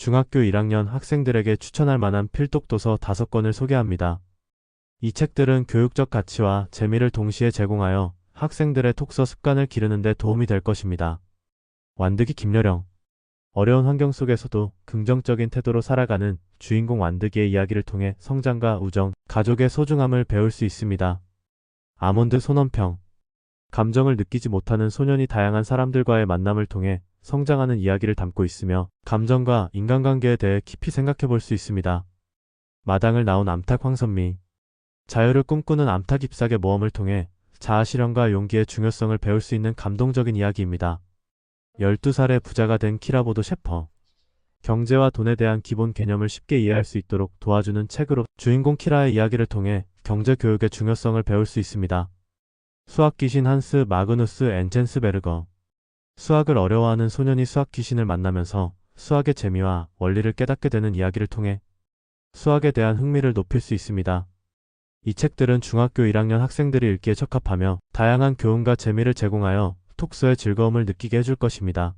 중학교 1학년 학생들에게 추천할 만한 필독 도서 5권을 소개합니다. 이 책들은 교육적 가치와 재미를 동시에 제공하여 학생들의 독서 습관을 기르는 데 도움이 될 것입니다. 완득이 김여령 어려운 환경 속에서도 긍정적인 태도로 살아가는 주인공 완득이의 이야기를 통해 성장과 우정, 가족의 소중함을 배울 수 있습니다. 아몬드 손원평 감정을 느끼지 못하는 소년이 다양한 사람들과의 만남을 통해 성장하는 이야기를 담고 있으며 감정과 인간관계에 대해 깊이 생각해 볼 수 있습니다. 마당을 나온 암탉 황선미 자유를 꿈꾸는 암탉 잎사계 모험을 통해 자아실현과 용기의 중요성을 배울 수 있는 감동적인 이야기입니다. 12살의 부자가 된 키라보도 셰퍼. 경제와 돈에 대한 기본 개념을 쉽게 이해할 수 있도록 도와주는 책으로 주인공 키라의 이야기를 통해 경제 교육의 중요성을 배울 수 있습니다. 수학 귀신 한스 마그누스 엔젠스베르거. 수학을 어려워하는 소년이 수학 귀신을 만나면서 수학의 재미와 원리를 깨닫게 되는 이야기를 통해 수학에 대한 흥미를 높일 수 있습니다. 이 책들은 중학교 1학년 학생들이 읽기에 적합하며 다양한 교훈과 재미를 제공하여 톡서의 즐거움을 느끼게 해줄 것입니다.